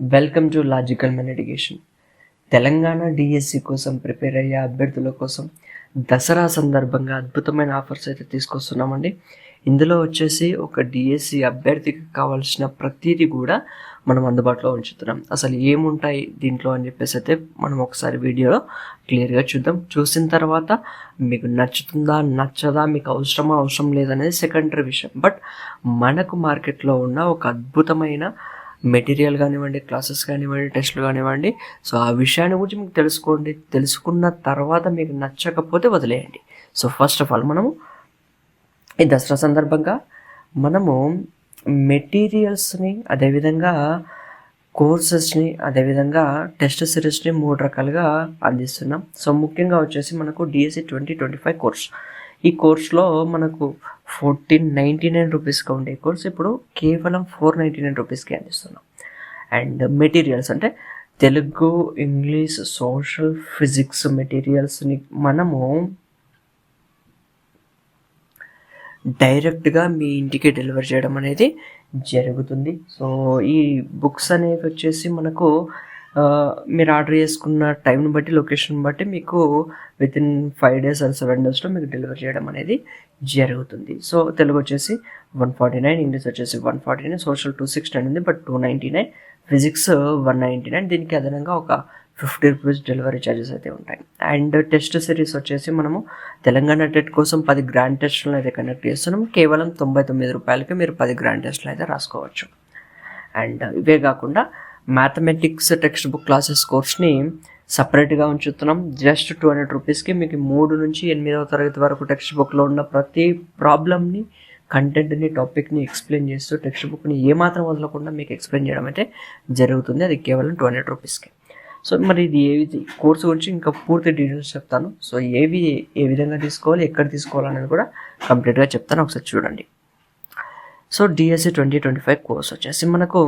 Welcome to logical men Telangana DSC కోసం prepare అయ్యే అభ్యర్థుల కోసం దసరా సందర్భంగా అద్భుతమైన ఆఫర్స్ అయితే తీసుకొస్తున్నామండి. ఇందులో వచ్చేసి ఒక డిఎస్సి అభ్యర్థికి కావాల్సిన ప్రతిదీ కూడా మనం అందుబాటులో ఉంచుతున్నాం. అసలు ఏముంటాయి దీంట్లో అని చెప్పేసి అయితే మనం ఒకసారి వీడియోలో క్లియర్గా చూద్దాం. చూసిన తర్వాత మీకు నచ్చుతుందా నచ్చదా మీకు అవసరమా అవసరం లేదనేది సెకండరీ విషయం. బట్ మనకు మార్కెట్లో ఉన్న ఒక అద్భుతమైన మెటీరియల్ కానివ్వండి క్లాసెస్ కానివ్వండి టెస్ట్లు కానివ్వండి సో ఆ విషయాన్ని గురించి మీకు తెలుసుకోండి. తెలుసుకున్న తర్వాత మీకు నచ్చకపోతే వదిలేయండి. సో ఫస్ట్ ఆఫ్ ఆల్ మనము ఈ దసరా సందర్భంగా మనము మెటీరియల్స్ని అదేవిధంగా కోర్సెస్ని అదేవిధంగా టెస్ట్ సిరీస్ని మూడు రకాలుగా అందిస్తున్నాం. సో ముఖ్యంగా వచ్చేసి మనకు DSC twenty twenty five course ఈ కోర్స్లో మనకు ఫోర్టీన్ నైంటీ నైన్ రూపీస్గా ఉండే కోర్స్ ఇప్పుడు కేవలం ఫోర్ నైంటీ నైన్ రూపీస్కి అందిస్తున్నాం. అండ్ మెటీరియల్స్ అంటే తెలుగు ఇంగ్లీష్ సోషల్ ఫిజిక్స్ మెటీరియల్స్ని మనము డైరెక్ట్గా మీ ఇంటికి డెలివర్ చేయడం అనేది జరుగుతుంది. సో ఈ బుక్స్ అనేవి వచ్చేసి మనకు మీరు ఆర్డర్ చేసుకున్న టైంని బట్టి లొకేషన్ బట్టి మీకు with in five days or seven డేస్లో మీకు డెలివరీ చేయడం అనేది జరుగుతుంది. సో తెలుగు వచ్చేసి వన్ ఫార్టీ నైన్ ఇంగ్లీష్ వచ్చేసి one forty nine social two sixty nine ఉంది but two ninety nine physics one ninety nine దీనికి అదనంగా ఒక ఫిఫ్టీ రూపీస్ డెలివరీ ఛార్జెస్ అయితే ఉంటాయి. అండ్ టెస్ట్ సిరీస్ వచ్చేసి మనము తెలంగాణ టెట్ కోసం పది గ్రాండ్ టెస్టులను అయితే కండక్ట్ చేస్తున్నాం కేవలం తొంభై తొమ్మిది రూపాయలకి మీరు పది గ్రాండ్ టెస్టులు అయితే రాసుకోవచ్చు. అండ్ ఇవే కాకుండా మ్యాథమెటిక్స్ టెక్స్ట్ బుక్ క్లాసెస్ కోర్స్ని సపరేట్గా ఉంచుతున్నాం. జస్ట్ టూ హండ్రెడ్ రూపీస్కి మీకు మూడు నుంచి ఎనిమిదవ తరగతి వరకు టెక్స్ట్ బుక్లో ఉన్న ప్రతి ప్రాబ్లమ్ని కంటెంట్ని టాపిక్ని ఎక్స్ప్లెయిన్ చేస్తూ టెక్స్ట్ బుక్ని ఏమాత్రం వదలకుండా మీకు ఎక్స్ప్లెయిన్ చేయడం అయితే జరుగుతుంది. అది కేవలం టూ హండ్రెడ్ రూపీస్కి సో మరి ఇది ఏవి కోర్సు గురించి ఇంకా పూర్తి డీటెయిల్స్ చెప్తాను. సో ఏవి ఏ విధంగా తీసుకోవాలి ఎక్కడ తీసుకోవాలి అనేది కూడా కంప్లీట్గా చెప్తాను. ఒకసారి చూడండి. So DSC twenty twenty five course వచ్చేసి మనకు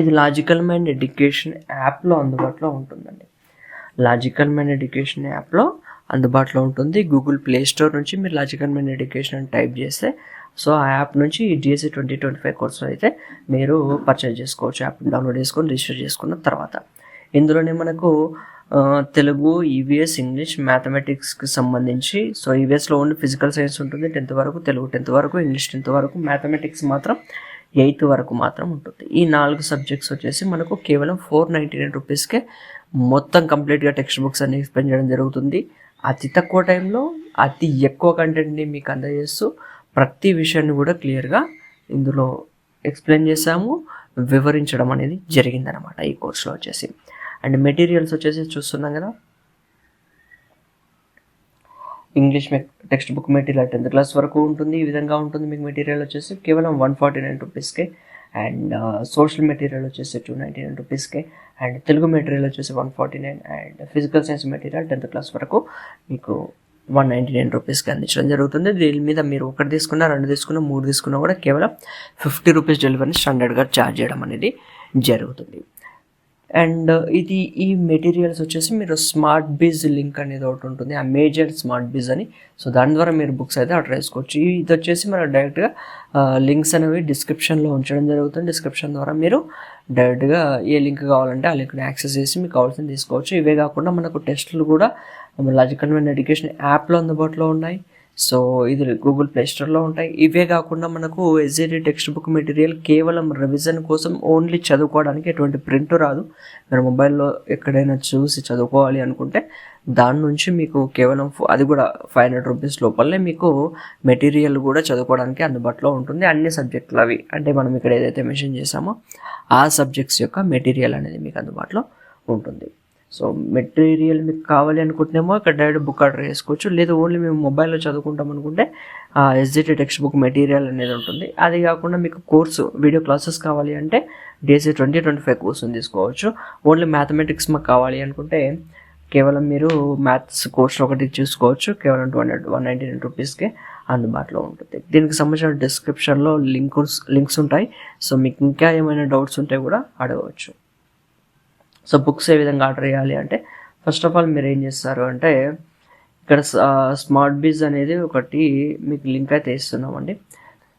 ఇది లాజికల్ మైండ్ ఎడ్యుకేషన్ యాప్లో అందుబాటులో ఉంటుందండి. లాజికల్ మైండ్ ఎడ్యుకేషన్ యాప్లో అందుబాటులో ఉంటుంది. గూగుల్ ప్లే స్టోర్ నుంచి మీరు లాజికల్ మైండ్ ఎడ్యుకేషన్ అని టైప్ చేస్తే సో ఆ యాప్ నుంచి ఈ DSC twenty twenty five course అయితే మీరు పర్చేజ్ చేసుకోవచ్చు. యాప్ డౌన్లోడ్ చేసుకొని రిజిస్టర్ చేసుకున్న తర్వాత. ఇందులోనే మనకు తెలుగు ఈవీఎస్ ఇంగ్లీష్ మ్యాథమెటిక్స్కి సంబంధించి సో ఈవీఎస్లో ఓన్లీ ఫిజికల్ సైన్స్ ఉంటుంది. టెన్త్ వరకు తెలుగు టెన్త్ వరకు ఇంగ్లీష్ టెన్త్ వరకు మ్యాథమెటిక్స్ మాత్రం ఎయిత్ వరకు మాత్రం ఉంటుంది. ఈ నాలుగు సబ్జెక్ట్స్ వచ్చేసి మనకు కేవలం ఫోర్ నైంటీ నైన్ రూపీస్కే మొత్తం కంప్లీట్గా టెక్స్ట్ బుక్స్ అన్ని ఎక్స్ప్లెయిన్ చేయడం జరుగుతుంది. అతి తక్కువ టైంలో అతి ఎక్కువ కంటెంట్ని మీకు అందజేస్తూ ప్రతి విషయాన్ని కూడా క్లియర్గా ఇందులో ఎక్స్ప్లెయిన్ చేసాము వివరించడం అనేది జరిగిందనమాట ఈ కోర్సులో వచ్చేసి. అండ్ మెటీరియల్స్ వచ్చేసి చూస్తున్నాం కదా English text book material tenth class వరకు ఉంటుంది. ఈ విధంగా ఉంటుంది మీకు మెటీరియల్ వచ్చేసి. కేవలం వన్ ఫార్టీ నైన్ రూపీస్కే. అండ్ సోషల్ మెటీరియల్ వచ్చేసి టూ నైంటీ నైన్ రూపీస్కే. అండ్ తెలుగు మెటీరియల్ వచ్చేసి one forty nine. And physical science material tenth class వరకు మీకు వన్ నైంటీ నైన్ రూపీస్కి అందించడం జరుగుతుంది. దీని మీద మీరు ఒకటి తీసుకున్నా రెండు తీసుకున్నా మూడు తీసుకున్నా కూడా కేవలం ఫిఫ్టీ రూపీస్ డెలివరీ స్టాండర్డ్గా ఛార్జ్ చేయడం అనేది జరుగుతుంది. అండ్ ఇది ఈ మెటీరియల్స్ వచ్చేసి మీరు స్మార్ట్ బిజ్ లింక్ అనేది ఒకటి ఉంటుంది ఆ మేజర్ స్మార్ట్ బిజ్ అని. సో దాని ద్వారా మీరు బుక్స్ అయితే ఆర్డర్ చేసుకోవచ్చు. ఇది వచ్చేసి మనం డైరెక్ట్గా లింక్స్ అనేవి డిస్క్రిప్షన్లో ఉంచడం జరుగుతుంది. డిస్క్రిప్షన్ ద్వారా మీరు డైరెక్ట్గా ఏ లింక్ కావాలంటే ఆ లింక్ని యాక్సెస్ చేసి మీకు కావాల్సింది తీసుకోవచ్చు. ఇవే కాకుండా మనకు టెస్టులు కూడా లాజికల్ మెన్ ఎడ్యుకేషన్ యాప్లో అందుబాటులో ఉన్నాయి. సో ఇది గూగుల్ ప్లే స్టోర్లో ఉంటాయి. ఇవే కాకుండా మనకు S A D text book material కేవలం రివిజన్ కోసం ఓన్లీ చదువుకోవడానికి ఎటువంటి ప్రింట్ రాదు. మీరు మొబైల్లో ఎక్కడైనా చూసి చదువుకోవాలి అనుకుంటే దాని నుంచి మీకు కేవలం అది కూడా ఫైవ్ హండ్రెడ్ రూపీస్ లోపలనే మీకు మెటీరియల్ కూడా చదువుకోవడానికి అందుబాటులో ఉంటుంది. అన్ని సబ్జెక్టులు అవి అంటే మనం ఇక్కడ ఏదైతే మెన్షన్ చేసామో ఆ సబ్జెక్ట్స్ యొక్క మెటీరియల్ అనేది మీకు అందుబాటులో ఉంటుంది. సో మెటీరియల్ మీకు కావాలి అనుకుంటున్నామో ఇక్కడ డైరెక్ట్ బుక్ ఆర్డర్ చేసుకోవచ్చు. లేదా ఓన్లీ మేము మొబైల్లో చదువుకుంటాం అనుకుంటే ఎస్జిటి టెక్స్ట్ బుక్ మెటీరియల్ అనేది ఉంటుంది. అది కాకుండా మీకు కోర్సు వీడియో క్లాసెస్ కావాలి అంటే డిఎస్సి ట్వంటీ ట్వంటీ ఫైవ్ కోర్సుని తీసుకోవచ్చు. ఓన్లీ మ్యాథమెటిక్స్ మాకు కావాలి అనుకుంటే కేవలం మీరు మ్యాథ్స్ కోర్స్ ఒకటి చూసుకోవచ్చు. కేవలం two hundred one ninety nine రూపీస్కే అందుబాటులో ఉంటుంది. దీనికి సంబంధించిన డిస్క్రిప్షన్లో లింక్స్ లింక్స్ ఉంటాయి. సో మీకు ఇంకా ఏమైనా డౌట్స్ ఉంటే కూడా అడగవచ్చు. సో బుక్స్ ఏ విధంగా ఆర్డర్ చేయాలి అంటే ఫస్ట్ ఆఫ్ ఆల్ మీరు ఏం చేస్తారు అంటే ఇక్కడ స్మార్ట్ బీజ్ అనేది ఒకటి మీకు లింక్ అయితే ఇస్తున్నామండి.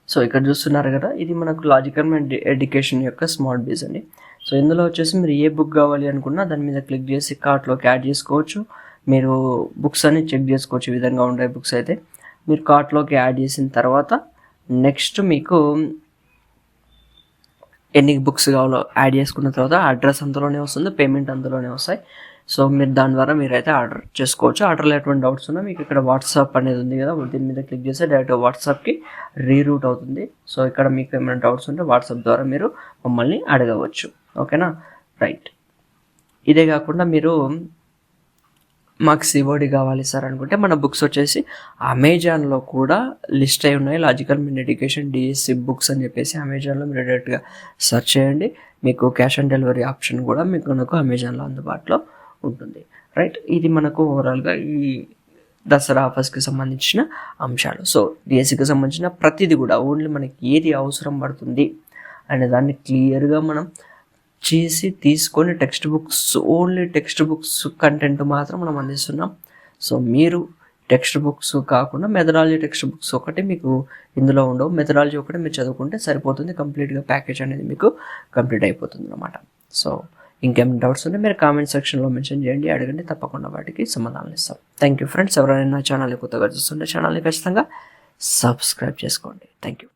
సో ఇక్కడ చూస్తున్నారు కదా ఇది మనకు లాజికల్ ఎడ్యుకేషన్ యొక్క స్మార్ట్ బీజ్ అండి. సో ఇందులో వచ్చేసి మీరు ఏ బుక్ కావాలి అనుకున్నా దాని మీద క్లిక్ చేసి కార్ట్లోకి యాడ్ చేసుకోవచ్చు. మీరు బుక్స్ అన్ని చెక్ చేసుకోవచ్చు ఈ విధంగా ఉండే బుక్స్ అయితే. మీరు కార్ట్లోకి యాడ్ చేసిన తర్వాత నెక్స్ట్ మీకు ఎన్ని బుక్స్ కావాలో యాడ్ చేసుకున్న తర్వాత అడ్రస్ అంతలోనే వస్తుంది పేమెంట్ అందులోనే వస్తాయి. సో మీరు దాని ద్వారా మీరైతే ఆర్డర్ చేసుకోవచ్చు. ఆర్డర్లో ఎటువంటి డౌట్స్ ఉన్నా మీకు ఇక్కడ వాట్సాప్ అనేది ఉంది కదా దీని మీద క్లిక్ చేస్తే డైరెక్ట్ వాట్సాప్కి రీరూట్ అవుతుంది. సో ఇక్కడ మీకు ఏమైనా డౌట్స్ ఉంటే వాట్సాప్ ద్వారా మీరు మమ్మల్ని అడగవచ్చు. ఓకేనా? రైట్. ఇదే కాకుండా మీరు మాకు సివోడి కావాలి సార్ అనుకుంటే మన బుక్స్ వచ్చేసి అమెజాన్లో కూడా లిస్ట్ అయి ఉన్నాయి. Logical mean education DSC books అని చెప్పేసి అమెజాన్లో మీరు డైరెక్ట్గా సెర్చ్ చేయండి. మీకు క్యాష్ ఆన్ డెలివరీ ఆప్షన్ కూడా మీకు మనకు అమెజాన్లో అందుబాటులో ఉంటుంది. రైట్? ఇది మనకు ఓవరాల్గా ఈ దసరా ఆఫర్స్కి సంబంధించిన అంశాలు. సో డిఎస్సికి సంబంధించిన ప్రతిదీ కూడా ఓన్లీ మనకి ఏది అవసరం పడుతుంది అనే దాన్ని క్లియర్గా మనం చేసి తీసుకొని text books only text books content మాత్రం మనం అందిస్తున్నాం. సో మీరు టెక్స్ట్ బుక్స్ కాకుండా మెథడాలజీ టెక్స్ట్ బుక్స్ ఒకటి మీకు ఇందులో ఉండవు. మెథడాలజీ ఒకటి మీరు చదువుకుంటే సరిపోతుంది. కంప్లీట్గా ప్యాకేజ్ అనేది మీకు కంప్లీట్ అయిపోతుంది అనమాట సో ఇంకేమైనా డౌట్స్ ఉంటే మీరు కామెంట్ సెక్షన్లో మెన్షన్ చేయండి. అడగండి. తప్పకుండా వాటికి సమాధానం ఇస్తాం. థ్యాంక్ యూ ఫ్రెండ్స్ ఎవరైనా ఛానల్ కొత్తగా చూస్తుంటే ఛానల్ని ఖచ్చితంగా సబ్స్క్రైబ్ చేసుకోండి. Thank you